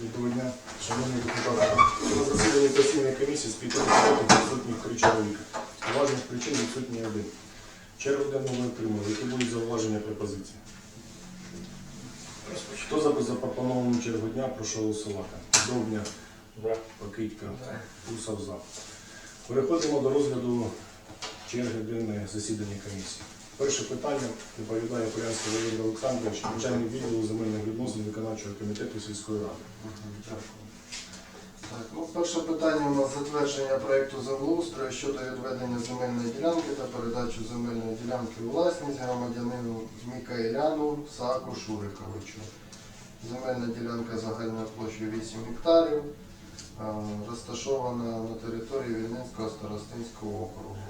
Доброго дня, шановні депутати. На засіданні постійної комісії з п'яти депутатів три чоловіка. З причин відсутній один. Чергу денну ми отримали. Які будуть зауваження пропозиції? Хто за запропоновану чергу дня, прошу голосувати. Довбня, Покидька, Усов за. Переходимо до розгляду черги денної засідання комісії. Перше питання доповідає Полянський Володимир Олександрович, начальник відділу земельних відносин виконавчого комітету сільської ради. Так, ну, перше питання у нас затвердження проєкту землеустрою щодо відведення земельної ділянки та передачу земельної ділянки у власність громадянину Мікаеляну Саку Шуриковичу. Земельна ділянка загальною площею 8 гектарів, розташована на території Вільнинського старостинського округу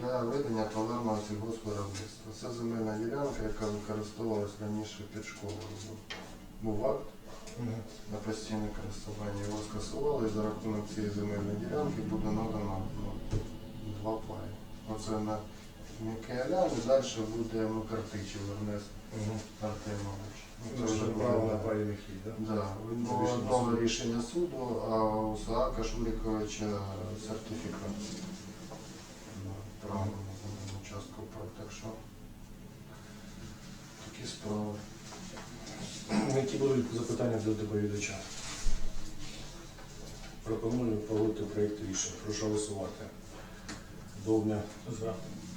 для ведення товарного сільгоспвиробництва. Це земельна ділянка, яка використовувалась раніше під школою. Був акт на постійне користування його скасували і за рахунок цієї земельної ділянки буде надано ну, два паї. Оце на Микелян і далі буде Макартичів Ернест Артемович. Ну, це вже право на паї вихід. Да, було Рішення суду. а у Саака Шуріковича сертифікат. на Право на земельну частку прав. Так що справи. Які будуть запитання до доповідача? Пропоную погодити проєкт рішення. Прошу голосувати. Довня. за.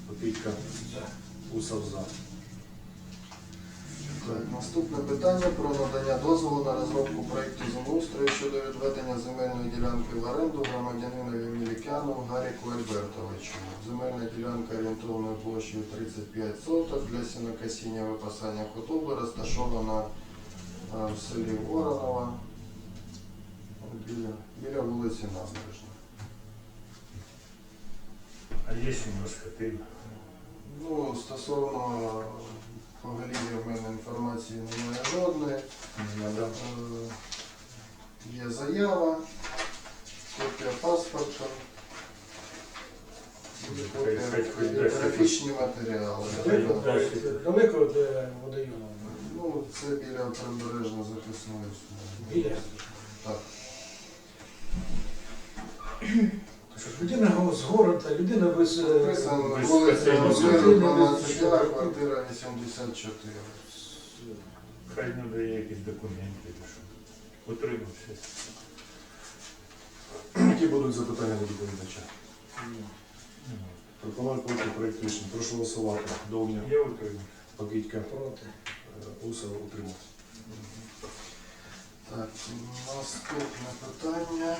Попітька Усов за. Наступне питання про надання дозволу на розробку проєкту землеустрою щодо відведення земельної ділянки в оренду громадянинові Мілікяну Гаріку Альбертовичу. Земельна ділянка орієнтовною площею 35 соток для сінокосіння випасання худоби розташована е, в селі Воронова біля, біля вулиці Набережна. А є у нас скотина? Ну, стосовно поголів'я в мене інформації немає жодної. Е, Є заява, копія паспорта, копія графічні матеріали. Далеко? Де водойому. Ну, це біля прибережно захисної смуги. Біля. Так. Що ж людина з города, людина без... е, Написано вулиця спеціального Озера, дозволу. 12 а, квартира 84. Хай надає якісь документи, чи що. Утримався. Які будуть запитання до доповідача? Пропоную погодити проєкт рішення. Прошу голосувати. Довбня, Я утримався. Покидька, Проти. Усов утримався. Так, наступне питання.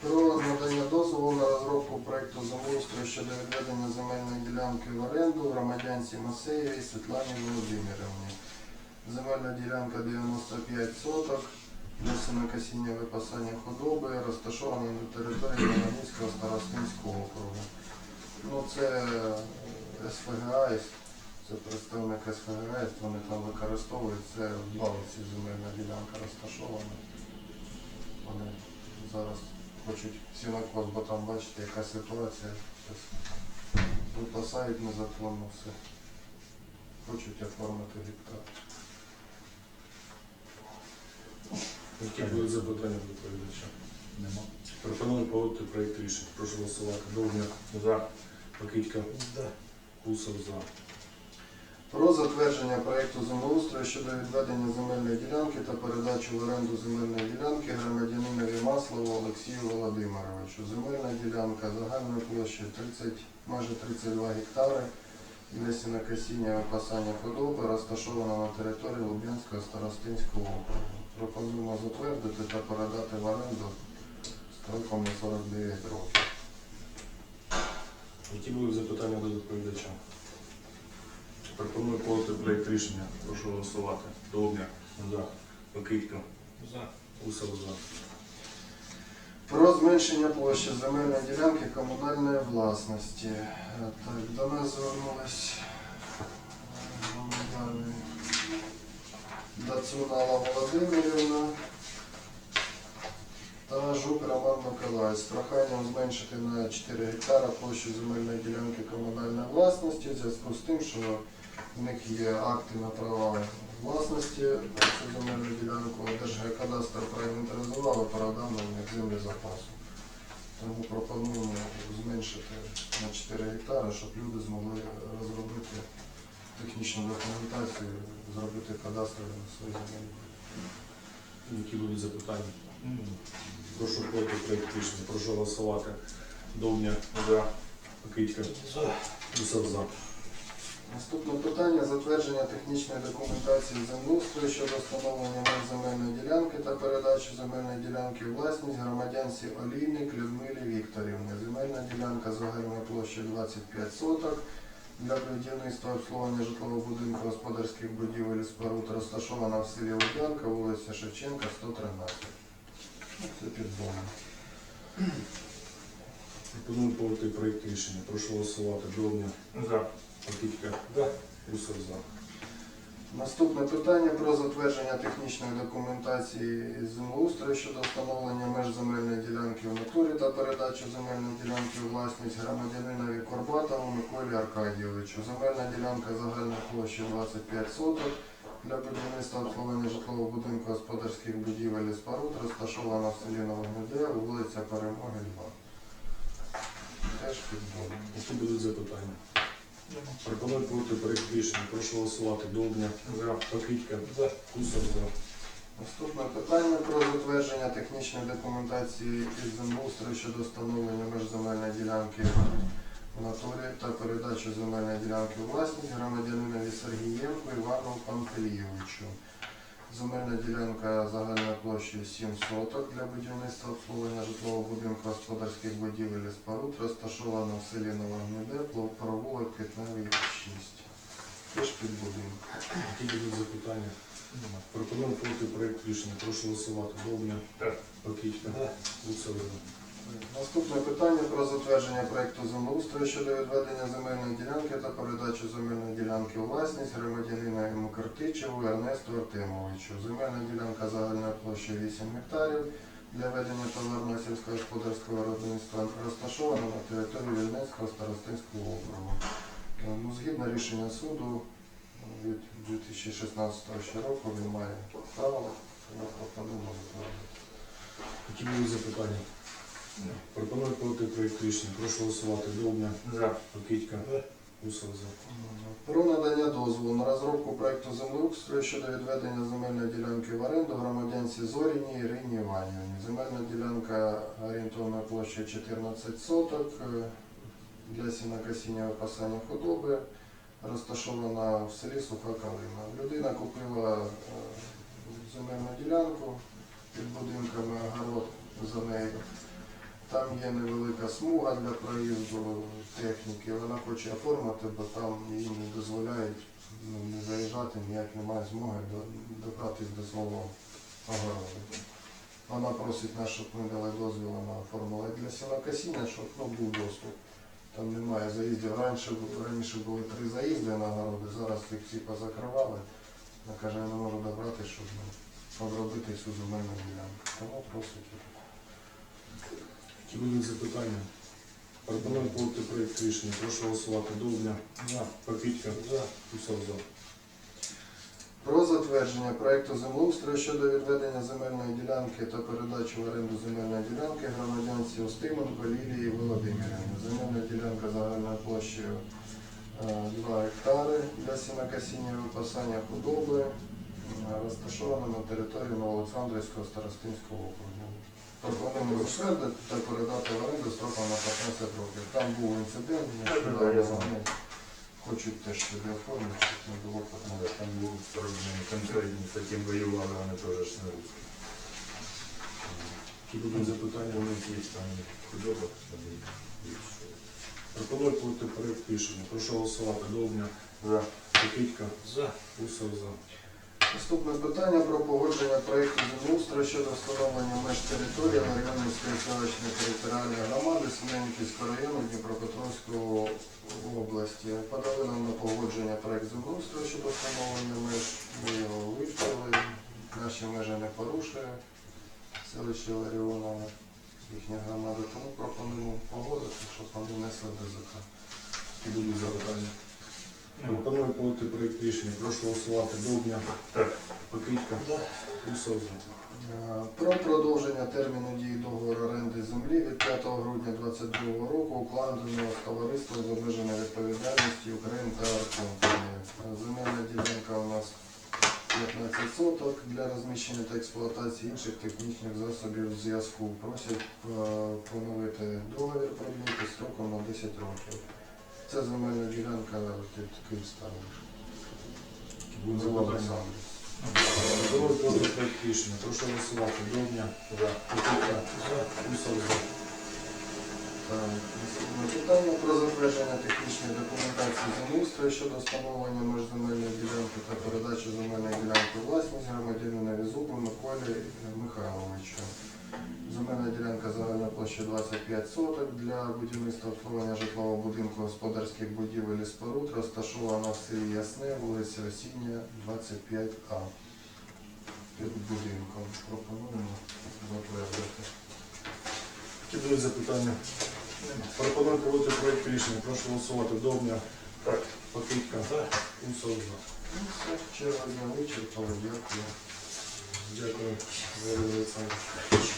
Про надання дозволу на розробку проєкту землеустрою щодо відведення земельної ділянки в оренду громадянці Масеєвій Світлані Володимирівні. Земельна ділянка 95 соток для сінокосіння випасання худоби, розташована на території Леонідського старостинського округу. Ну, це СФГА, це представник СФГС, вони там використовують, це в Балиці земельна ділянка розташована. Вони зараз хочуть сінокос, бо там бачите, яка ситуація. Щас Випасають незаконно все. Хочуть оформити гектар. Які будуть запитання до доповідача? Нема. Пропоную погодити проєкт рішення. Прошу голосувати. Довбня, За. Покидька, Да. Усов за. Про затвердження проєкту землеустрою щодо відведення земельної ділянки та передачу в оренду земельної ділянки громадянинові Маслову Олексію Володимировичу. Земельна ділянка загальною площею 30, майже 32 гектари для сінокосіння випасання худоби розташована на території Луб'янського старостинського округу. Пропонуємо затвердити та передати в оренду строком на 49 років. Які будуть запитання до доповідача? Пропоную погодити проєкт рішення. Прошу голосувати. Довбня, за. Покидька, За. Усов за. Про зменшення площі земельної ділянки комунальної власності. Е, Так, до нас звернулись е, громадяни Дацунала Володимирівна та Жук Роман Миколаївич з проханням зменшити на 4 гектара площу земельної ділянки комунальної власності в зв'язку з тим, що в них є акти на права власності цю земельну ділянку, Держгеокадастр проінвентаризував, і передав на них землі запасу. Тому пропонуємо зменшити на 4 гектари, щоб люди змогли розробити технічну документацію, зробити кадастр на свої землі. Які будуть запитання? Прошу проти проєкт. Прошу голосувати. Довбня, За. Покидька, За. Усов за. Наступне питання затвердження технічної документації землеустрою щодо встановлення меж земельної ділянки та передачі земельної ділянки у власність громадянці Олійник Людмилі Вікторівни. Земельна ділянка загальною площею 25 соток для будівництва обслуговування житлового будинку господарських будівель і споруд розташована в селі Лубянка, вулиця Шевченка, 113. Ну, Це під домом. Пропоную повити проєкт рішення. Прошу голосувати. Довбня, За. Покидька, За. Усов за. Наступне питання про затвердження технічної документації землеустрою щодо встановлення меж земельної ділянки в натурі та передачу земельної ділянки у власність громадянинові Корбатову Миколі Аркадійовичу. Земельна ділянка загальної площі 25 соток для будівництва обслуговування житлового будинку господарських будівель і споруд розташована в селі Новогнеде, вулиця Перемоги 2. Теж під домом. Які будуть запитання? Пропоную проти проєкт рішення. Прошу голосувати. Довбня, За. Покидька, За. Усов за. Наступне питання про затвердження технічної документації із землеустрою щодо встановлення меж земельної ділянки в натурі та передачу земельної ділянки власність громадянинові Сергієнку Івану Пантелійовичу. Земельна ділянка загальною площею 7 соток для будівництва обслуговування житлового будинку господарських будівель і споруд розташована в селі Новогніде, провулок Квітневий 6. Теж під будинком. Які будуть запитання? Пропонуємо проти проєкт рішення. Прошу голосувати. Довбня, Так. Усов за. Наступне питання про затвердження проекту землеустрою щодо відведення земельної ділянки та передачу земельної ділянки у власність громадянина Мукартичеву Ернесту Артемовичу. Земельна ділянка загальною площею 8 гектарів для ведення товарного сільськогосподарського виробництва розташована на території Вільнецького старостинського округу. Е, Ну, згідно рішення суду е, від 2016 року він має право, тому пропонуємо затвердити. Які будуть запитання? Пропоную повити проєкт рішення. Прошу голосувати. Довбня, За. Покидька, За. Усов за. Про надання дозволу на розробку проекту землеустрою щодо відведення земельної ділянки в оренду громадянці Зоріні Ірині Іванівні. Земельна ділянка орієнтовною площею 14 соток е, для сінокосіння випасання худоби, розташована в селі Суха Калина. Людина купила е, земельну ділянку під будинками огород за нею. Там є невелика смуга для проїзду техніки. Вона хоче оформити, бо там їй не дозволяють ну, не заїжджати, ніяк немає змоги до- добратися до свого огороду. Вона просить нас, щоб ми дали дозвіл на оформила для сінокосіння, щоб ну, був доступ. Там немає заїздів. Раніше, раніше були три заїзди на огороди, зараз їх всі позакривали. Вона каже, я не можу добратися, щоб ну, обробити цю земельну ділянку. Тому просить. Які будуть запитання? Пропоную повити проєкт рішення. Прошу голосувати. Довбня, За. Покидька, За. Усов за. Про затвердження проекту землеустрою щодо відведення земельної ділянки та передачу в оренду земельної ділянки громадянці Устименко Лілії Володимирівни. Земельна ділянка загальною площею е, 2 гектари для сінокосіння випасання худоби, е, розташована на території Новоолександрівського старостинського округу. Пропонуємо розширити та передати в оренду строком на 15 років. Там був інцидент, вони хочуть теж собі оформити, щоб не було. Да, Там був зроблений конкретні, з яким воювали, вони теж не русські. Які будуть запитання? Вони ті там худоба. Пропоную повити проєкт рішення. Прошу голосувати. Довбня, За. Покидька, За. Усов за. Наступне питання про погодження проєкту землеустрою щодо встановлення меж території Мар'янівської селищної територіальної громади Семенківського району Дніпропетровської області. Подали нам на погодження проєкт землеустрою щодо встановлення меж. Ми його вивчили, наші межі не порушує. селище Ларіонове, їхня громада, тому пропонуємо погодити, щоб вони несли ДЗК. І будуть запитання. Пропоную погодити проєкт рішення. Прошу голосувати Довбня, Так. Покидька, Усов. Е, Про продовження терміну дії договору оренди землі від 5 грудня 2022 року укладеного з товариством з обмеженою відповідальністю Україн та Компанії. Земельна ділянка у нас 15 соток для розміщення та експлуатації інших технічних засобів зв'язку. Просять е, поновити договір продати строком на 10 років. Це земельна ділянка під Київставом. Будуть запитання. Пропоную погодити проєкт рішення. Прошу голосувати Довбня, Покидька, Усов за. Наступне питання про затвердження технічної документації землеустрою щодо встановлення меж земельної ділянки та передачі земельної ділянки у власність громадянина Візуку Миколі Михайловичу. Земельна ділянка загальна площа 25 соток для будівництва обслуговування житлового будинку господарських будівель і споруд розташована в селі Ясне, вулиця Осіння, 25А. Під будинком. Пропонуємо затвердити. Які будуть запитання? Пропоную погодити проєкт рішення. Прошу голосувати Довбня, Так. Покидька, Усов за. Ну, все, черга дня вичерпали, дякую. Дякую, Валерій Олександрович.